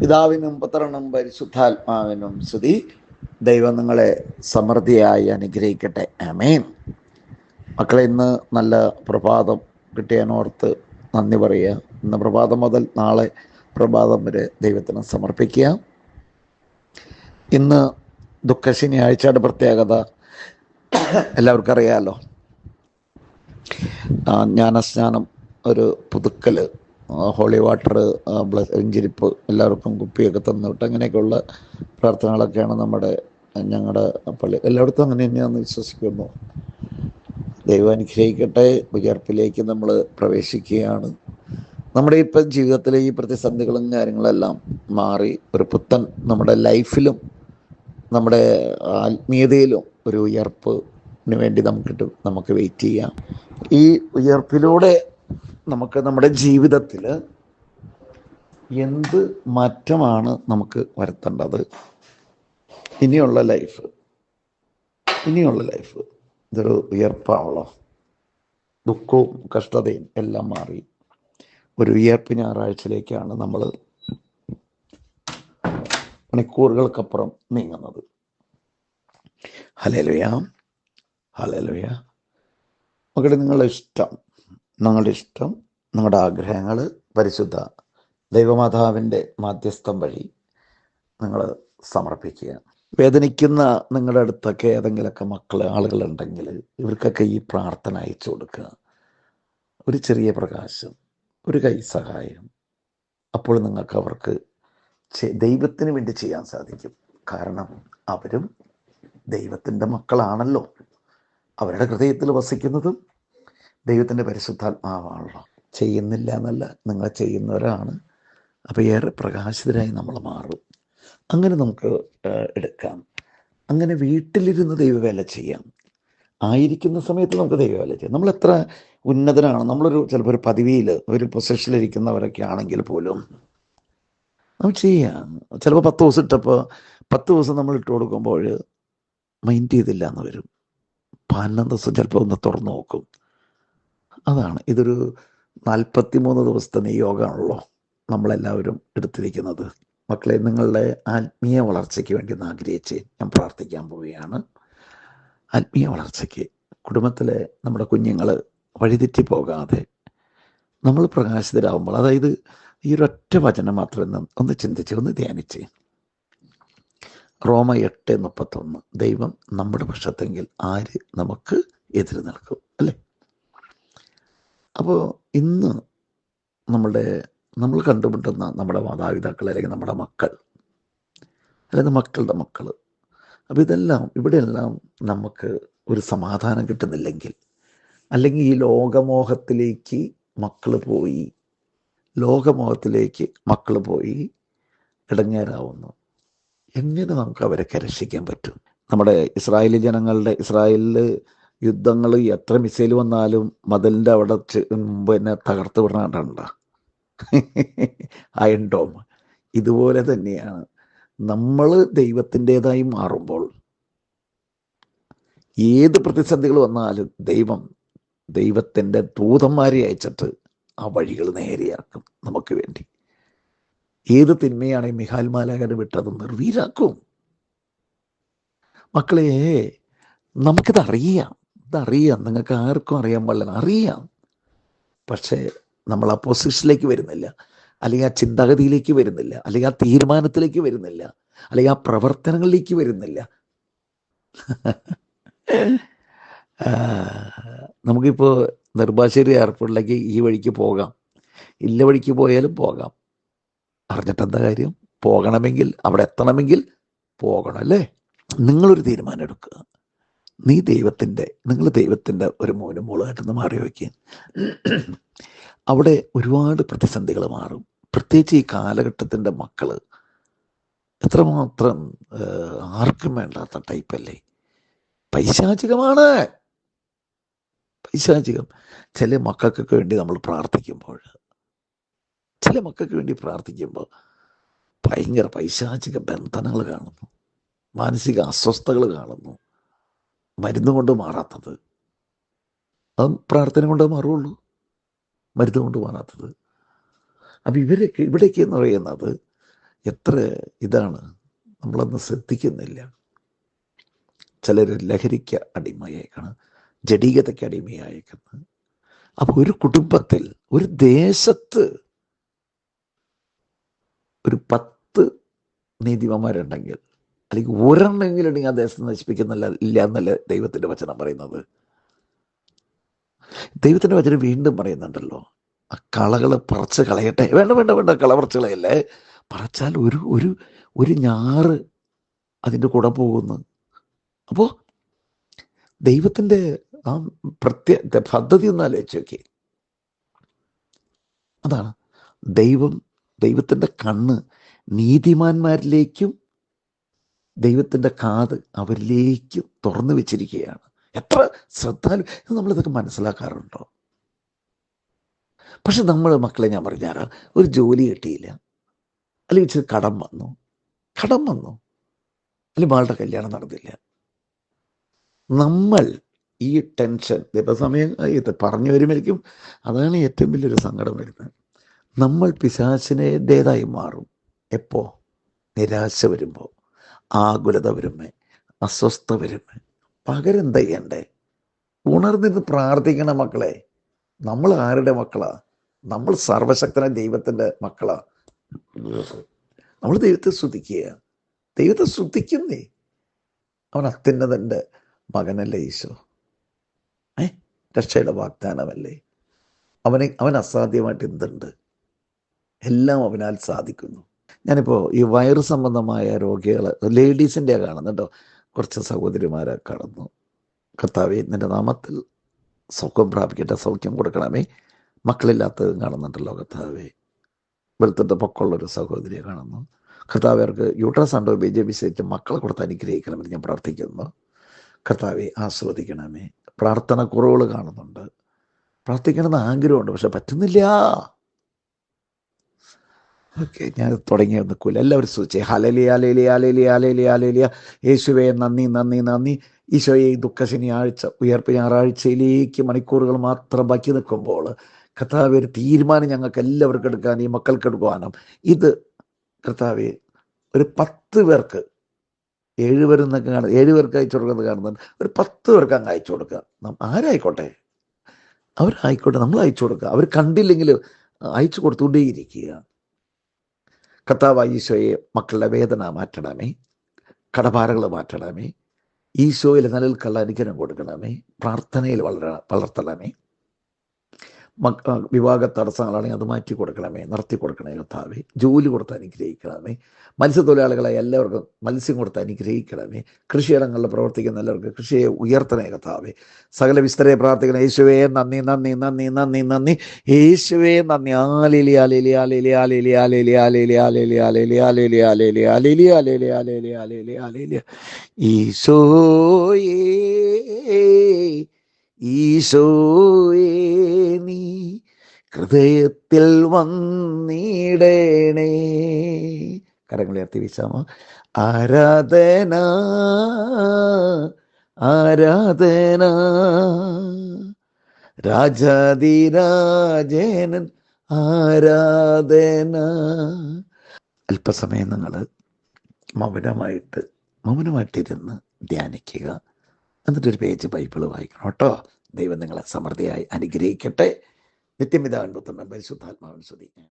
പിതാവിനും പുത്രനും പരിശുദ്ധാത്മാവിനും സ്തുതി. ദൈവം നിങ്ങളെ സമൃദ്ധിയായി അനുഗ്രഹിക്കട്ടെ. ആമേൻ. മക്കളെ ഇന്ന് നല്ല പ്രഭാതം കിട്ടിയതിനോർത്ത് നന്ദി പറയുക. ഇന്ന് പ്രഭാതം മുതൽ നാളെ പ്രഭാതം വരെ ദൈവത്തിന് സമർപ്പിക്കുക. ഇന്ന് ദുഃഖ ശനിയാഴ്ചയുടെ പ്രത്യേകത എല്ലാവർക്കും അറിയാമല്ലോ ജ്ഞാനസ്നാനം ഒരു പുതുക്കൽ ഹോളി വാട്ടർ ബ്ലസ് എഞ്ചിരിപ്പ് എല്ലാവർക്കും കുപ്പിയൊക്കെ തന്നിട്ട് അങ്ങനെയൊക്കെയുള്ള പ്രാർത്ഥനകളൊക്കെയാണ് നമ്മുടെ ഞങ്ങളുടെ പള്ളി. എല്ലായിടത്തും അങ്ങനെ തന്നെയാണെന്ന് വിശ്വസിക്കുന്നു. ദൈവം അനുഗ്രഹിക്കട്ടെ. ഉയർപ്പിലേക്ക് നമ്മൾ പ്രവേശിക്കുകയാണ്. നമ്മുടെ ഇപ്പം ജീവിതത്തിലെ ഈ പ്രതിസന്ധികളും കാര്യങ്ങളെല്ലാം മാറി ഒരു പുത്തൻ നമ്മുടെ ലൈഫിലും നമ്മുടെ ആത്മീയതയിലും ഒരു ഉയർപ്പിന് വേണ്ടി നമുക്കിട്ട് നമുക്ക് വെയിറ്റ് ചെയ്യാം. ഈ ഉയർപ്പിലൂടെ നമുക്ക് നമ്മുടെ ജീവിതത്തിൽ എന്ത് മാറ്റമാണ് നമുക്ക് വരുത്തേണ്ടത്? ഇനിയുള്ള ലൈഫ് ഇനിയുള്ള ലൈഫ് ഇതൊരു ഉയർപ്പാണല്ലോ ദുഃഖവും കഷ്ടതയും എല്ലാം മാറി. ഒരു ഉയർപ്പ് ഞായറാഴ്ചയിലേക്കാണ് നമ്മൾ മണിക്കൂറുകൾക്കപ്പുറം നീങ്ങുന്നത്. ഹലേലുയ ഹലേലുയ മകളെ നിങ്ങളുടെ ഇഷ്ടം നിങ്ങളുടെ ഇഷ്ടം നിങ്ങളുടെ ആഗ്രഹങ്ങൾ പരിശുദ്ധ ദൈവമാതാവിന്റെ മാധ്യസ്ഥം വഴി നിങ്ങൾ സമർപ്പിക്കുക. വേദനിക്കുന്ന നിങ്ങളുടെ അടുത്തൊക്കെ ഏതെങ്കിലുമൊക്കെ മക്കൾ ആളുകളുണ്ടെങ്കിൽ ഇവർക്കൊക്കെ ഈ പ്രാർത്ഥന അയച്ചു കൊടുക്കുക. ഒരു ചെറിയ പ്രകാശം ഒരു കൈ സഹായം അപ്പോൾ നിങ്ങൾക്ക് അവർക്ക് ദൈവത്തിന് വേണ്ടി ചെയ്യാൻ സാധിക്കും. കാരണം അവരും ദൈവത്തിന്റെ മക്കളാണല്ലോ. അവരുടെ ഹൃദയത്തിൽ വസിക്കുന്നതും ദൈവത്തിന്റെ പരിശുദ്ധാത്മാവാണല്ലോ. ചെയ്യുന്നില്ല എന്നല്ല നിങ്ങൾ ചെയ്യുന്നവരാണ്. അപ്പോൾ ഏറെ പ്രകാശിതരായി നമ്മൾ മാറും. അങ്ങനെ നമുക്ക് എടുക്കാം. അങ്ങനെ വീട്ടിലിരുന്ന് ദൈവവേല ചെയ്യാം. ആയിരിക്കുന്ന സമയത്ത് നമുക്ക് ദൈവവേല ചെയ്യാം. നമ്മൾ എത്ര ഉന്നതനാണ്. നമ്മളൊരു ചിലപ്പോൾ ഒരു പദവിയിൽ ഒരു പൊസിഷനിലിരിക്കുന്നവരൊക്കെ ആണെങ്കിൽ പോലും നമുക്ക് ചെയ്യാം. ചിലപ്പോൾ പത്ത് ദിവസം ഇട്ടപ്പോൾ പത്ത് ദിവസം നമ്മൾ ഇട്ട് കൊടുക്കുമ്പോൾ മൈൻഡ് ചെയ്തില്ല എന്ന് വരും. പതിനൊന്ന് ദിവസം ചിലപ്പോൾ ഒന്ന് തുറന്നു നോക്കും. അതാണ്. ഇതൊരു നാൽപ്പത്തി മൂന്ന് ദിവസത്തെ നിയോഗമാണല്ലോ നമ്മളെല്ലാവരും എടുത്തിരിക്കുന്നത്. മക്കളെ നിങ്ങളുടെ ആത്മീയ വളർച്ചയ്ക്ക് വേണ്ടി ആഗ്രഹിച്ച് ഞാൻ പ്രാർത്ഥിക്കാൻ പോവുകയാണ്. ആത്മീയ വളർച്ചയ്ക്ക് കുടുംബത്തിലെ നമ്മുടെ കുഞ്ഞുങ്ങൾ വഴിതെറ്റി പോകാതെ നമ്മൾ പ്രകാശിതരാകുമ്പോൾ അതായത് ഈ ഒരൊറ്റ വചനം മാത്രം ഒന്ന് ചിന്തിച്ച് ഒന്ന് ധ്യാനിച്ച്. റോമ എട്ട് മുപ്പത്തൊന്ന് ദൈവം നമ്മുടെ പക്ഷത്തെങ്കിൽ ആര് നമുക്ക് എതിര് നിൽക്കും? അപ്പോൾ ഇന്ന് നമ്മളുടെ നമ്മൾ കണ്ടുമുട്ടുന്ന നമ്മുടെ മാതാപിതാക്കൾ അല്ലെങ്കിൽ നമ്മുടെ മക്കൾ അല്ലെങ്കിൽ മക്കളുടെ മക്കൾ അപ്പം ഇതെല്ലാം ഇവിടെയെല്ലാം നമുക്ക് ഒരു സമാധാനം കിട്ടുന്നില്ലെങ്കിൽ അല്ലെങ്കിൽ ഈ ലോകമോഹത്തിലേക്ക് മക്കൾ പോയി ലോകമോഹത്തിലേക്ക് മക്കൾ പോയി ഇടങ്ങേറാവുന്നു. എങ്ങനെ നമുക്ക് അവരെ കരക്ഷിക്കാൻ പറ്റും? നമ്മുടെ ഇസ്രായേലി ജനങ്ങളുടെ ഇസ്രായേലിൽ യുദ്ധങ്ങൾ എത്ര മിസൈൽ വന്നാലും മതിലിന്റെ അവിടെ പിന്നെ തകർത്ത് വിടണണ്ട അയൺ ഡോം ഇതുപോലെ തന്നെയാണ്. നമ്മൾ ദൈവത്തിന്റെതായി മാറുമ്പോൾ ഏത് പ്രതിസന്ധികൾ വന്നാലും ദൈവം ദൈവത്തിന്റെ ദൂതന്മാരെ അയച്ചിട്ട് ആ വഴികൾ നേരെയാക്കും നമുക്ക് വേണ്ടി. ഏത് തിന്മയാണ് മിഹാൽ മാലാകർ വിട്ടത് നിർവീരാക്കും. മക്കളെ നമുക്കിത് അറിയാം ഇതറിയാം നിങ്ങൾക്ക് ആർക്കും അറിയാൻ പാടില്ല. അറിയാം. പക്ഷേ നമ്മൾ ആ പൊസിഷനിലേക്ക് വരുന്നില്ല. അല്ലെങ്കിൽ ആ ചിന്താഗതിയിലേക്ക് വരുന്നില്ല. അല്ലെങ്കിൽ ആ തീരുമാനത്തിലേക്ക് വരുന്നില്ല. അല്ലെങ്കിൽ ആ പ്രവർത്തനങ്ങളിലേക്ക് വരുന്നില്ല. നമുക്കിപ്പോൾ നെടുമ്പാശ്ശേരി എയർപോർട്ടിലേക്ക് ഈ വഴിക്ക് പോകാം. ഇല്ല വഴിക്ക് പോയാലും പോകാം. അറിഞ്ഞിട്ട് എന്താ കാര്യം? പോകണമെങ്കിൽ അവിടെ എത്തണമെങ്കിൽ പോകണം അല്ലേ? നിങ്ങളൊരു തീരുമാനം എടുക്കുക നീ ദൈവത്തിന്റെ നിങ്ങൾ ദൈവത്തിന്റെ ഒരു മോനും മോളായിട്ടൊന്ന് മാറി വയ്ക്കുക അവിടെ ഒരുപാട് പ്രതിസന്ധികൾ മാറും. പ്രത്യേകിച്ച് ഈ കാലഘട്ടത്തിന്റെ മക്കൾ എത്രമാത്രം ആർക്കും വേണ്ടാത്ത ടൈപ്പല്ലേ? പൈശാചികമാണ്. പൈശാചികം. ചില മക്കൾക്കൊക്കെ വേണ്ടി നമ്മൾ പ്രാർത്ഥിക്കുമ്പോൾ ചില മക്കൾക്ക് വേണ്ടി പ്രാർത്ഥിക്കുമ്പോൾ ഭയങ്കര പൈശാചിക ബന്ധനങ്ങൾ കാണുന്നു. മാനസിക അസ്വസ്ഥതകൾ കാണുന്നു. മരുന്ന് കൊണ്ട് മാറാത്തത്. അത് പ്രാർത്ഥന കൊണ്ട് മാറുള്ളൂ മരുന്ന് കൊണ്ട് മാറാത്തത്. അപ്പം ഇവരൊക്കെ ഇവിടേക്ക് എന്ന് പറയുന്നത് എത്ര ഇതാണ് നമ്മളൊന്ന് ശ്രദ്ധിക്കുന്നില്ല. ചിലർ ലഹരിക്ക് അടിമയേക്കാണ് ജഡീകതയ്ക്ക് അടിമയായേക്കുന്നത് അപ്പോൾ ഒരു കുടുംബത്തിൽ ഒരു ദേശത്ത് ഒരു പത്ത് നീതിമാന്മാരുണ്ടെങ്കിൽ അല്ലെങ്കിൽ ഒരെണ്ണമെങ്കിലും ഉണ്ടെങ്കിൽ ആ ദേശത്ത് നശിപ്പിക്കുന്നില്ല ഇല്ല എന്നല്ല ദൈവത്തിന്റെ വചനം പറയുന്നത്? ദൈവത്തിന്റെ വചനം വീണ്ടും പറയുന്നുണ്ടല്ലോ. ആ കളകൾ പറച്ച് കളയട്ടെ. വേണ്ട വേണ്ട വേണ്ട കള പറച്ച് കളയല്ലേ പറച്ചാൽ ഒരു ഒരു ഒരു ഞാറ് അതിന്റെ കൂടെ പോകുന്നു. അപ്പോൾ ദൈവത്തിന്റെ ആ പ്രത്യ പദ്ധതി ഒന്ന് ആലോചിച്ച് നോക്കി അതാണ് ദൈവം ദൈവത്തിന്റെ കണ്ണ് നീതിമാന്മാരിലേക്കും ദൈവത്തിന്റെ കാത് അവരിലേക്ക് തുറന്നു വെച്ചിരിക്കുകയാണ്. എത്ര ശ്രദ്ധാലു നമ്മളിതൊക്കെ മനസ്സിലാക്കാറുണ്ടോ? പക്ഷെ നമ്മൾ മക്കളെ ഞാൻ പറഞ്ഞാറ് ഒരു ജോലി കിട്ടിയില്ല. അല്ലെങ്കിൽ ഇച്ചിരി കടം വന്നു. കടം വന്നു. അല്ലെങ്കിൽ മകളുടെ കല്യാണം നടന്നില്ല. നമ്മൾ ഈ ടെൻഷൻ ഇപ്പം സമയം ഇത് പറഞ്ഞു വരുമ്പോഴേക്കും അതാണ് ഏറ്റവും വലിയൊരു സങ്കടം വരുന്നത്. നമ്മൾ പിശാചിനേതായി മാറും. എപ്പോ? നിരാശ വരുമ്പോൾ. ആകുലത വരുമേ അസ്വസ്ഥ വരുമേ പകരം തയ്യണ്ടേ ഉണർന്നിരുന്ന് പ്രാർത്ഥിക്കണ മക്കളെ നമ്മൾ ആരുടെ മക്കളാ? നമ്മൾ സർവശക്തന ദൈവത്തിന്റെ മക്കളാ. നമ്മൾ ദൈവത്തെ സ്തുതിക്കുക. ദൈവത്തെ സ്തുതിക്കുന്നേ. അവൻ അത്യുന്നതന്റെ മകനല്ലേ ഈശോ? ഏ? രക്ഷയുടെ വാഗ്ദാനമല്ലേ? അവനെ അവൻ അസാധ്യമായിട്ട് എന്തുണ്ട്? എല്ലാം അവനാൽ സാധിക്കുന്നു. ഞാനിപ്പോൾ ഈ വയറ് സംബന്ധമായ രോഗികൾ ലേഡീസിന്റെ കാണുന്നുണ്ടോ കുറച്ച് സഹോദരിമാരെ കാണുന്നു. കർത്താവെ നിന്റെ നാമത്തിൽ സൗഖ്യം പ്രാപിക്കട്ടെ സൗഖ്യം കൊടുക്കണമേ. മക്കളില്ലാത്തതും കാണുന്നുണ്ടല്ലോ കർത്താവെ. വെളുത്തിട്ട് പൊക്കമുള്ളൊരു സഹോദരിയെ കാണുന്നു. കർത്താവ് അവർക്ക് യൂട്രസ് ഉണ്ടോ ബി ജെ പി സഹിച്ച് മക്കളെ കൊടുത്ത് അനുഗ്രഹിക്കണമെന്ന് ഞാൻ പ്രാർത്ഥിക്കുന്നു. കർത്താവെ ആസ്വദിക്കണമേ. പ്രാർത്ഥന കുറവുകൾ കാണുന്നുണ്ട്. പ്രാർത്ഥിക്കണമെന്ന് ആഗ്രഹമുണ്ട് പക്ഷെ പറ്റുന്നില്ല. ഓക്കെ ഞാൻ തുടങ്ങി നിൽക്കൂല എല്ലാവരും സൂചിച്ചേ ഹലലി അലേലി അലേലി അലേലി യേശുവെ നന്ദി നന്ദി നന്ദി. ഈശോയെ ഈ ദുഃഖ ശനിയാഴ്ച ഉയർപ്പ് ഞായറാഴ്ചയിലേക്ക് മണിക്കൂറുകൾ മാത്രം ബാക്കി നിൽക്കുമ്പോൾ കർത്താവ് ഒരു തീരുമാനം ഞങ്ങൾക്ക് എല്ലാവർക്കും എടുക്കാൻ ഈ മക്കൾക്ക് എടുക്കുവാനും. ഇത് കർത്താവ് ഒരു പത്ത് പേർക്ക് ഏഴ് എന്നൊക്കെ കാണും ഏഴ് അയച്ചു കൊടുക്കുന്നത് കാണുന്നുണ്ട്. ഒരു പത്ത് പേർക്ക് അങ്ങ് അയച്ചു കൊടുക്കുക. ആരായിക്കോട്ടെ? അവരായിക്കോട്ടെ നമ്മൾ അയച്ചു കൊടുക്കുക. അവർ കണ്ടില്ലെങ്കിൽ അയച്ചു കൊടുത്തുകൊണ്ടേയിരിക്കുക. കർത്താവ് ഈശോയെ മക്കളുടെ വേദന മാറ്റണമേ. കടഭാരങ്ങൾ മാറ്റണമേ. ഈശോയിൽ നിലനിൽക്കുള്ള അനുഗ്രഹം കൊടുക്കണമേ. പ്രാർത്ഥനയിൽ വളര വളർത്തണമേ. വിവാഹ തടസ്സങ്ങളാണെങ്കിൽ അത് മാറ്റി കൊടുക്കണമേ നിർത്തി കൊടുക്കണേ കർത്താവേ ജോലി കൊടുത്ത് അനുഗ്രഹിക്കണമേ മത്സ്യത്തൊഴിലാളികളെ എല്ലാവർക്കും മത്സ്യം കൊടുത്ത് അനുഗ്രഹിക്കണമേ കൃഷിയിടങ്ങളിൽ പ്രവർത്തിക്കുന്ന എല്ലാവർക്കും കൃഷിയെ ഉയർത്തണേ കർത്താവേ സകല വിസ്തരെ പ്രാർത്ഥിക്കണം യേശുവേ നന്ദി നന്ദി നന്ദി നന്ദി നന്ദി യേശുവേ നന്ദി ആലിലി ആലിലി ആലിലി ആലിലി ആലിലി ആലിലി ആലിലി ആലിലി ആലിലി ആലിലി ആലിലി ആലിലി ആലിലി ആലിലി ആലിലി ഈശോയേ ഈശോയേ ഹൃദയത്തിൽ വന്നിടേണേ. കരങ്ങളുയർത്തി വിശാമ ആരാധന ആരാധന രാജാതിരാജേനൻ ആരാധന. അല്പസമയം നിങ്ങൾ മൗനമായിട്ട് മൗനമായിട്ടിരുന്ന് ധ്യാനിക്കുക. എന്നിട്ടൊരു പേജ് ബൈബിൾ വായിക്കണം കേട്ടോ. ദൈവം നിങ്ങളെ സമൃദ്ധിയായി അനുഗ്രഹിക്കട്ടെ. നിത്യമിതാൻ പുത്രനും പരിശുദ്ധാത്മാവൻ സ്തുതി.